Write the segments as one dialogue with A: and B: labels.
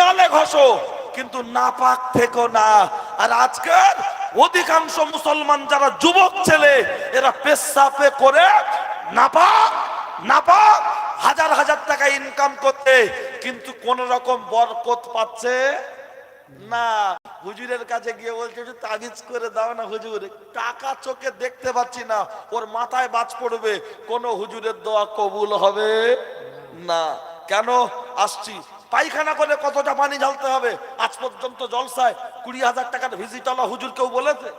A: দেয়ালে ঘষো কিন্তু নাপাক থেকো না। আর আজকের অধিকাংশ মুসলমান যারা যুবক ছেলে, এরা পেশাপে করে নাপাক নাপাক, হাজার হাজার টাকা ইনকাম করতে, কিন্তু কোন রকম বরকত পাচ্ছে না। হুজুরের কাছে গিয়ে বলছে, একটু তাবিজ করে দাও না হুজুর, টাকা চোখে দেখতে পাচ্ছি না, ওর মাথায় বাজ পড়বে, কোন হুজুরের দোয়া কবুল হবে না। কেন? আসছি। পায়খানা করে কতটা পানি ঢালতে হবে? আজ পর্যন্ত জলসায় কুড়ি হাজার টাকার ভিজিটলা হুজুর কেউ বলেছে?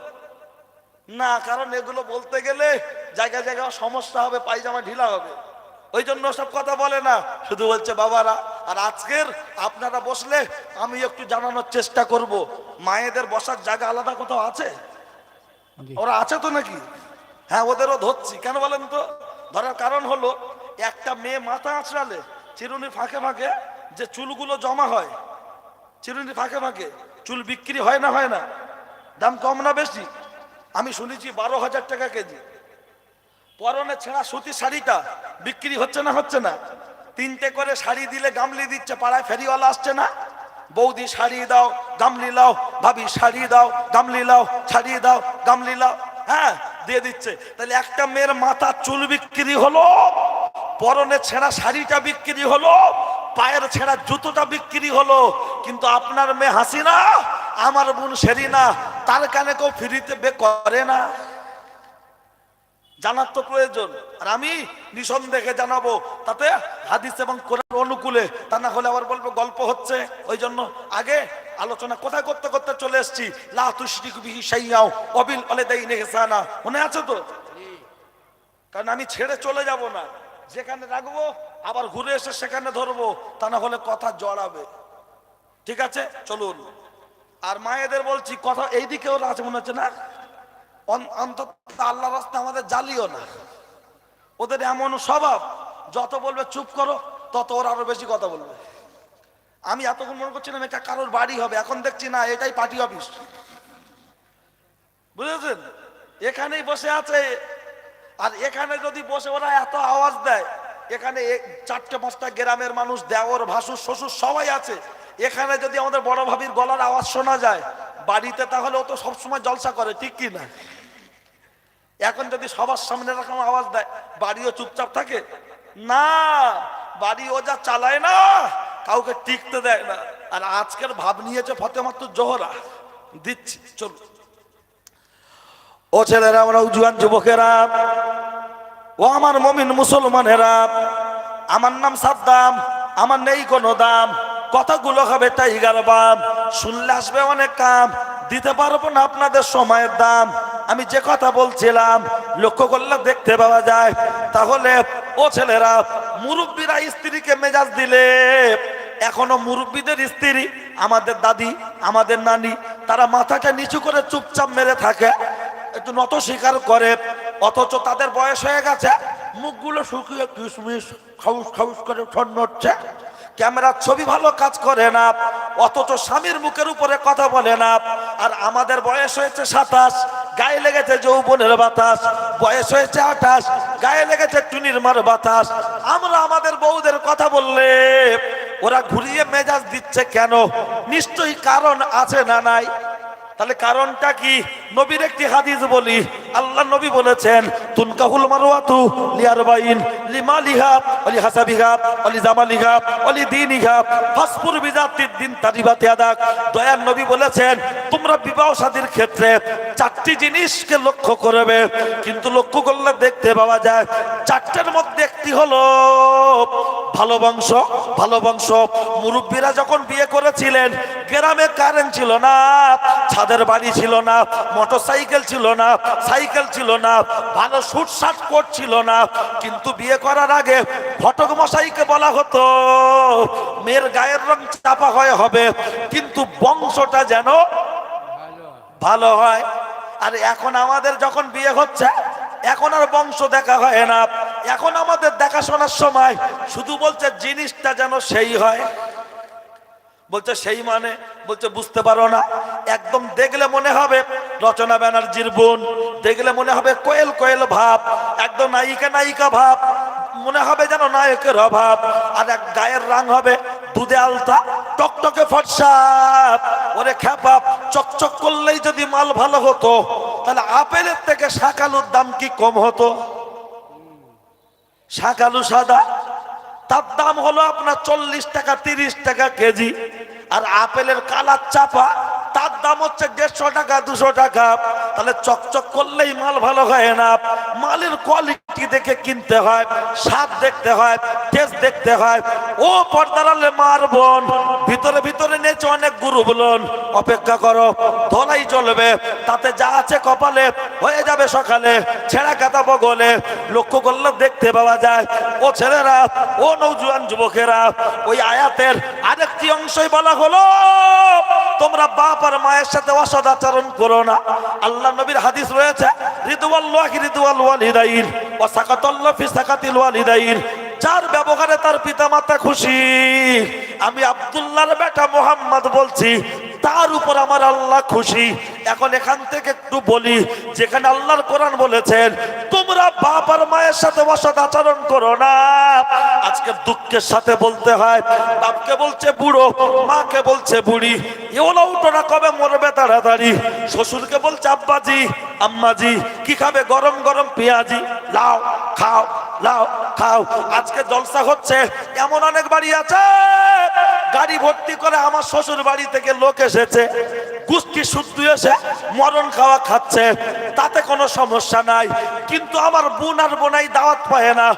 A: না কারণ এগুলো বলতে গেলে জায়গায় জায়গায় সমস্যা হবে পায়জামা ঢিলা হবে। ওই জন্য সব কথা বলে না। শুধু বলছে বাবারা আর আজকের আপনারা বসলে আমি একটু জানানোর চেষ্টা করব। মায়েদের বসার জায়গা আলাদা কোথাও আছে? ওরা আছে তো নাকি? হ্যাঁ ওদেরও ধরছি। কেন বলেন তো? ধরার কারণ হলো একটা মেয়ে মাথা আঁচড়ালে চিরুনি ফাঁকে ফাঁকে যে চুলগুলো জমা হয়, চিরুনি ফাঁকে ফাঁকে, চুল বিক্রি হয় না হয় না, দাম কম না বেশি? আমি শুনেছি বারো হাজার টাকা কেজি। পরনে ছেঁড়া সুতি শাড়িটা বিক্রি হচ্ছে না হচ্ছে না। তিনটে করে শাড়ি দিলে গামলি দিচ্ছে, পাড়ায় ফেরিওয়ালা আসছে না? বৌদি শাড়ি দাও, গামলি লাও, ভাবি শাড়ি দাও, গামলি লাও, শাড়ি দাও, গামলি লাও। হ্যাঁ দিয়ে দিচ্ছে। তাহলে একটা মেয়ের মাথা চুল বিক্রি হলো, পরনে ছেঁড়া শাড়িটা বিক্রি হলো পায়ের ছেঁড়া জুতোটা বিক্রি হলো, কিন্তু আপনার মেয়ে হাসিনা, আমার বোন সেরিনা তার কানে কেউ ফ্রিতে বে করে না। জানার তো প্রয়োজন। আর আমি নিঃসন্দেহে জানাব, তাতে হাদিস এবং কোরআন অনুকূলে তা না হলে আবার বলব গল্প হচ্ছে। ওই জন্য আগে আলোচনা কোথায় করতে করতে চলে এসেছি। লা তুশরিকু বিহি শাইয়াও অবিল ওয়ালিদাইনি ইহসানা। মনে আছে তো? কারণ আমি ছেড়ে চলে যাব না। যেখানে রাখব আবার ঘুরে এসে সেখানে ধরবো, তা না হলে কথা জড়াবে। ঠিক আছে? চলুন। আর মায়েদের বলছি, কথা এইদিকে ওরা আছে মনে হচ্ছে না। অন- অন্তত আল্লাহ রাস্তা আমাদের জ্বালিও না। ওদের এমন স্বভাব, যত বলবে চুপ করো, তত ওরা আরও বেশি কথা বলবে। আমি এতক্ষণ মনে করছিলাম এটা কারোর বাড়ি হবে, এখন দেখছি না, এটাই পার্টি অফিস। বুঝেছেন? এখানেই বসে আছে। আর এখানে যদি বসে ওরা এত আওয়াজ দেয় এখানে চারটে পাঁচটা গ্রামের মানুষ, দেওর, ভাসুর, শ্বশুর সবাই আছে। এখানে যদি আমাদের বড় ভাবির গলার আওয়াজ শোনা যায়, বাড়িতে তাহলে ও তো সবসময় জলসা করে, ঠিক কি না? এখন যদি সবার সামনে এরকম আওয়াজ দেয়, বাড়িও চুপচাপ থাকে, না, বাড়ি ও যা চালায় না, কাউকে টিকতে দেয় না। আর আজকের ভাব নিয়েছে ফতেমাত্র জোহরা। দিচ্ছি চল ও ছেলেরা, আমরা উজুয়ান যুবকেরা ও আমার মমিন মুসলমানেরা, আমার নাম সাদ্দাম, আমার নেই কোনো দাম, কথাগুলো হবে টাইগার বাম, শুনলে আসবে অনেক কাম, দিতে পারব না আপনাদের সময়ের দাম, আমি যে কথা বলছিলাম, লক্ষ্য করলে দেখতে পাওয়া যায়, তাহলে ও ছেলেরা, মুরব্বীরা স্ত্রীকে মেজাজ দিলে, এখনও মুরব্বীদের স্ত্রী, আমাদের দাদি, আমাদের নানি, তারা মাথাটা নিচু করে চুপচাপ মেরে থাকে, একটু নত স্বীকার করে অথচ তাদের বয়স হয়ে গেছে, মুখগুলো শুকিয়ে কিশমিশ, খাউস খাউস করে ঠন্ন হচ্ছে। ক্যামেরার ছবি ভালো কাজ করে না, অথচ স্বামীর মুখের উপরে কথা বলে না। আর আমাদের বয়স হয়েছে সাতাশ, গায়ে লেগেছে যৌবনের বাতাস। বয়স হয়েছে আঠাশ, গায়ে লেগেছে টুনির মার বাতাস। আমরা আমাদের বউদের কথা বললে, ওরা ঘুরিয়ে মেজাজ দিচ্ছে কেন? নিশ্চয়ই কারণ আছে না নাই? তাহলে কারণটা কি? নবীর একটি হাদিস বলি। আল্লাহ নবী বলেছেন, তুনকাহুল মারওয়াতু লিয়ারবাইন লিমালিহা ওলি হাসাবিহা ওলি জামালিহা ওলি দীনিহা। ফাসপুর বিজাতির দিন তারিবাতে আদাক। দয়ার নবী বলেছেন, তোমরা বিবাহ শাদীর ক্ষেত্রে চারটি জিনিসকে লক্ষ্য করবে, কিন্তু লক্ষ্য করলে দেখতে পাওয়া যায়, চারটের মধ্যে একটি হলো ভালো বংশ ভালো বংশ। মুরব্বীরা যখন বিয়ে করেছিলেন, গ্রামে কারেন্ট ছিল না, ছাদের বাড়ি ছিল না মোটর সাইকেল ছিল না, সাইকেল ছিল না, ভালো সুট শার্ট কোট ছিল না। কিন্তু বিয়ে করার আগে ঘটক মশাইকে বলা হতো, মেয়ের গায়ের রং চাপা হয়ে হবে, কিন্তু বংশটা যেন ভালো হয়। আর এখন আমাদের যখন বিয়ে হচ্ছে, এখন আর বংশ দেখা হয় না। এখন আমাদের দেখাশোনার সময় শুধু বলছে জিনিসটা যেন সেই হয়। বলছে সেই মানে বলছে বুঝতে পারো না। একদম দেখলে মনে হবে রচনা ব্যানার্জির বোন, দেখলে মনে হবে কোয়েল কোয়েল ভাব, একদম নায়িকা নায়িকা ভাব, মনে হবে যেন নায়কের অভাব। আর এক গায়ের রং হবে দুধে আলতা, টকটকে ফর্সা। ওরে খ্যাপা, চকচক করলেই যদি মাল ভালো হতো, তাহলে আপেলের থেকে শাকালুর দাম কি কম হতো? শাকালু সাদা। তার দাম হলো আপনার চল্লিশ টাকা, তিরিশ টাকা কেজি। আর আপেলের কালার চাপা। তার দাম হচ্ছে দেড়শো টাকা, দুশো টাকা। তাহলে চকচক করলেই মাল ভালো হয় না। মালের কোয়ালিটি দেখে কিনতে হয়, স্বাদ দেখতে হয় টেস্ট দেখতে হয়। ও পর্দারালে মার বোন, ভিতরে ভিতরে নেচে অনেক গুরু বলুন। অপেক্ষা করো, ধলাই চলবে তাতে যা আছে কপালে হয়ে যাবে সকালে। ছেঁড়া কাতা বগলে, লক্ষ্য করলে দেখতে পাওয়া যায়, ও ছেলেরা, ও নৌজুয়ান যুবকেরা। ওই আয়াতের আরেকটি অংশই বলা হলো তোমরা বাপ আর মায়ের সাথে অসদাচরণ করো না। আল্লাহ নবীর হাদিস রয়েছে রিদুয়াল্লাহি রিদুয়াল ওয়ালিদাইন ওয়া সাকাতাল্লাহ ফি সাকাতিল ওয়ালিদাইন যার ব্যবহারে তার পিতামাতা খুশি। আমি আব্দুল্লাহর বেটা মোহাম্মদ বলছি তার উপর আমার আল্লাহ খুশি। এখন এখান থেকে একটু বলি, যেখানে আল্লাহর কোরআন বলেছেন, তোমরা বাপ আর মায়ের সাথে অসৎ আচরণ করো না। আজকে দুঃখের সাথে বলতে হয়, বাপকে বলছে বুড়ো, মাকে বলছে বুড়ি। এওলা উঠোনা কবে মরবে তাড়াতাড়ি? শ্বশুরকে বলছে, আব্বাজি, আম্মাজি, কি খাবে? গরম গরম পেঁয়াজি। লাও, খাও লাও, খাও। আজকে জলসা হচ্ছে, এমন অনেক বাড়ি আছে। গাড়ি ভর্তি করে আমার শ্বশুর বাড়ি থেকে লোক এসেছে কুস্তি শুদ্ধ এসে মরণ খাওয়া খাচ্ছে, তাতে কোনো সমস্যা নাই। কিন্তু আমার বোন আর বোনাই দাওয়াত পায় না,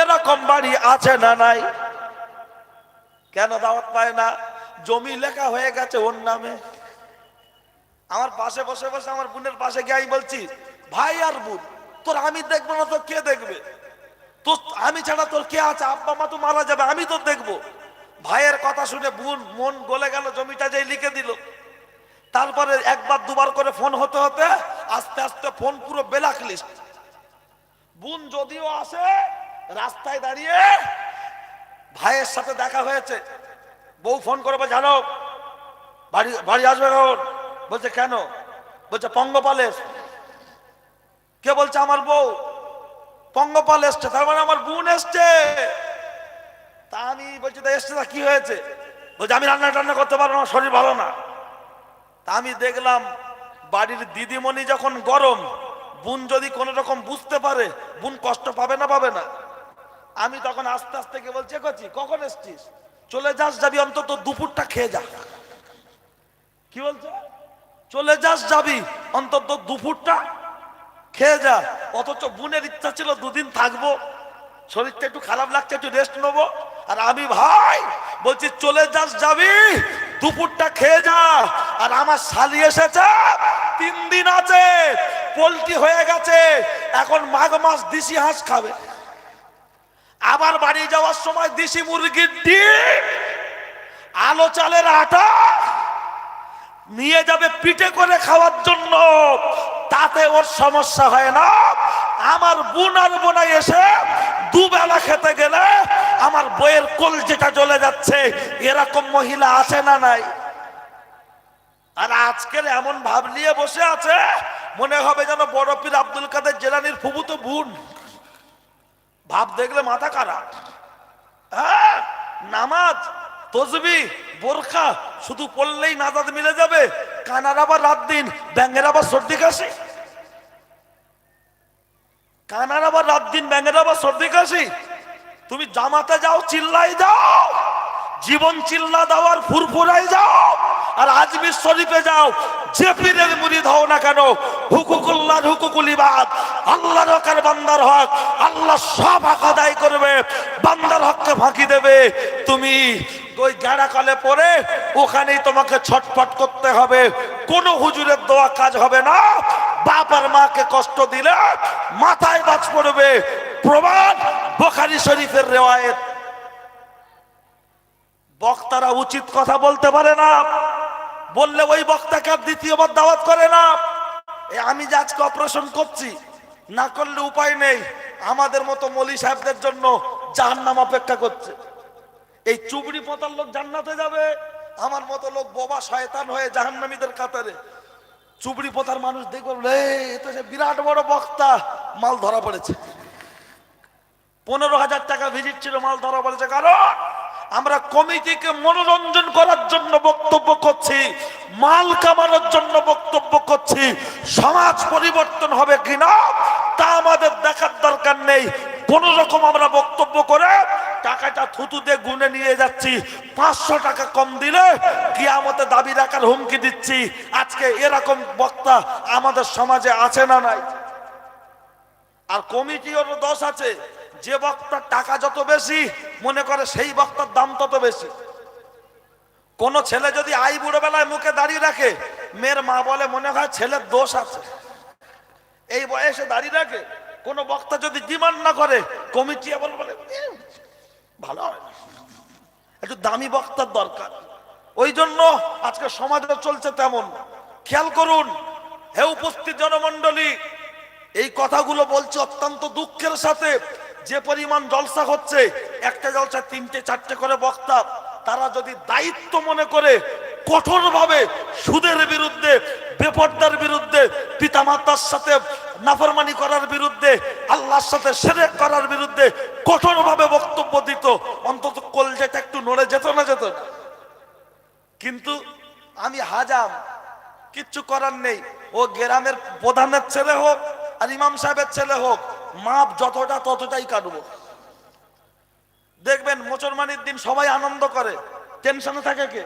A: এরকম বাড়ি আছে না নাই? কেন দাওয়াত পায় না? জমি লেখা হয়ে গেছে ওর নামে। আমার পাশে বসে বসে আমার বোনের পাশে গিয়ে আমি বলছি, ভাই আর বোন, তোর আমি দেখব না তো কে দেখবে? তো আমি ছাড়া তোর কে আছে? আব্বা মা তো মারা যাবে, আমি তো দেখব। ভাইয়ের কথা শুনে বোন, মন গলে গেল, জমিটা যে লিখে দিল। তারপরে একবার দুবার করে ফোন হতে হতে আস্তে আস্তে ফোন পুরো বেলাক লিস্ট। বোন যদিও আসে, রাস্তায় দাঁড়িয়ে ভাইয়ের সাথে দেখা হয়েছে। বউ ফোন করে করবে জানো বাড়ি বাড়ি আসবে কখন? বলছে, কেন? বলছে, পঙ্গপালের। কে বলছে, আমার বউ, পঙ্গপাল এসছে। তার মানে আমার বোন এসছে। তা আমি বলছি এসছে তা কি হয়েছে? বলছে, আমি রান্না টান্না করতে পারব না, শরীর ভালো না। তা আমি দেখলাম, বাড়ির দিদিমণি যখন গরম, বোন যদি কোন রকম বুঝতে পারে, বোন কষ্ট পাবে না পাবে না। আমি তখন আস্তে আস্তে কে বলছি করছি কখন এসছিস? চলে যাস যাবি, অন্তত দুপুরটা খেয়ে যা। কি বলছে? চলে যাস যাবি, অন্তত দুপুরটা খেয়ে যা। অথচ বোনের ইচ্ছা ছিল দুদিন থাকব। শরীরটা একটু খারাপ লাগছে, একটু রেস্ট নেব। আর আমি ভাই বলছি, চলে যাস যাবি, দুপুরটা খেয়ে যা। আর আমার শালি এসেছে, তিন দিন আছে, পোলট্রি হয়ে গেছে, এখন মাঘ মাস দিশি হাঁস খাবে। আবার বাড়ি যাওয়ার সময় দেশি মুরগির ডিম, আলো চালের আটা, নিয়ে যাবে পিঠে করে খাওয়ার জন্য। তাতে ওর সমস্যা হয় না। আমার বোন আর বোনাই এসে দুবেলা খেতে গেলে আমার বইয়ের কোল যেটা চলে যাচ্ছে, এরকম মহিলা আছে না নাই? আর আজকের এমন ভাব নিয়ে বসে আছে, মনে হবে যেন বড় পীর আব্দুল কাদের জেলানির ফুবুতো বোন। ভাব দেখলে মাথা খারাপ। হ্যাঁ নামাজ, তসবি, বোরখা, শুধু পড়লেই নাজাদ মিলে যাবে, কানার আবার রাত দিন, ব্যাঙের আবার সর্দি কাশি। কানার আবার রাত দিন, ব্যাঙের আবার সর্দি কাশি। তুমি জামাতে যাও, চিল্লাই যাও। জীবন চিল্লা দাও আর ফুরফুরাই যাও। আর আজমির শরীফে যাও। যে পীরের মুরিদ হও না কেন হুকুকুল্লাহর হুকুকুল ইবাদ আল্লাহর হকের বান্দার হক। আল্লাহ সব হক আদায় করবে। বান্দার হককে ফাঁকি দেবে। তুমি ওই গেড়া কলে পরে ওখানেই তোমাকে ছটফট করতে হবে। কোনো হুজুরের দোয়া কাজ হবে না। বাপ আর মাকে কষ্ট দিলে মাথায় বাজ পড়বে। প্রমাণ বোখারি শরীফের রেওয়ায়েত। বক্তারা উচিত কথা বলতে পারে না। বললে ওই বক্তাকে আর দ্বিতীয়বার দাওয়াত করে না। আমি যে আজকে অপারেশন করছি, না করলে উপায় নেই। আমাদের মতো মলি সাহেবদের জন্য জাহান্নাম অপেক্ষা করছে। এই চুবড়ি পোতার লোক জান্নাতে যাবে। আমার মতো লোক বোবা শয়তান হয়ে জাহান্নামীদের কাতারে। চুবড়ি পোতার মানুষ দেখবে রে সে বিরাট বড় বক্তা। মাল ধরা পড়েছে। পনেরো হাজার টাকা ভিজিট ছিল, মাল ধরা পড়েছে। কারণ আমরা কমিটিকে মনোরঞ্জন করার জন্য বক্তব্য করছি, মাল কামানোর জন্য বক্তব্য করছি। সমাজ পরিবর্তন হবে কিনা, তা আমাদের দেখার দরকার নেই। কোন রকম আমরা বক্তব্য করে টাকাটা থুতুতে গুনে নিয়ে যাচ্ছি। পাঁচশো টাকা কম দিলে কিয়ামতে দাবি রাখার হুমকি দিচ্ছি। আজকে এরকম বক্তা আমাদের সমাজে আছে না নাই? আর কমিটিরও দোষ আছে। যে বক্তার টাকা যত বেশি, মনে করে সেই বক্তার দাম তত বেশি। কোন ছেলে যদি আই বুড়ো বেলায় মুখে দাঁড়িয়ে রাখে, মেয়ের মা বলে মনে হয় ছেলের দোষ আছে। এই বয়সে দাঁড়িয়ে রাখে? কোন বক্তা যদি ডিমান্ড না করে, কমিটি আবার বলে ভালো একটু দামি বক্তার দরকার। ওই জন্য আজকে সমাজে চলছে তেমন। খেয়াল করুন, হে উপস্থিত জনমন্ডলী এই কথাগুলো বলছে অত্যন্ত দুঃখের সাথে। যে পরিমাণ জলসা হচ্ছে, একটা জলসা তিনটে, চারটে করে বক্তা, তারা যদি দায়িত্ব মনে করে কঠোরভাবে সুদের বিরুদ্ধে, বেপর্দার বিরুদ্ধে, পিতামাতার সাথে নাফরমানি করার বিরুদ্ধে, আল্লাহর সাথে সেরেক করার বিরুদ্ধে কঠোরভাবে বক্তব্য দিত। অন্তত কলজেটা একটু নড়ে যেত না যেত। না কিন্তু আমি হাজাম, কিচ্ছু করার নেই। ও গ্রামের প্রধানের ছেলে হোক আর ইমাম সাহেবের ছেলে হোক, মাপ যতটা ততটাই কাটবো। দেখবেন মুসলমানের দিন সবাই আনন্দ করে। টেনশনে থাকে কে?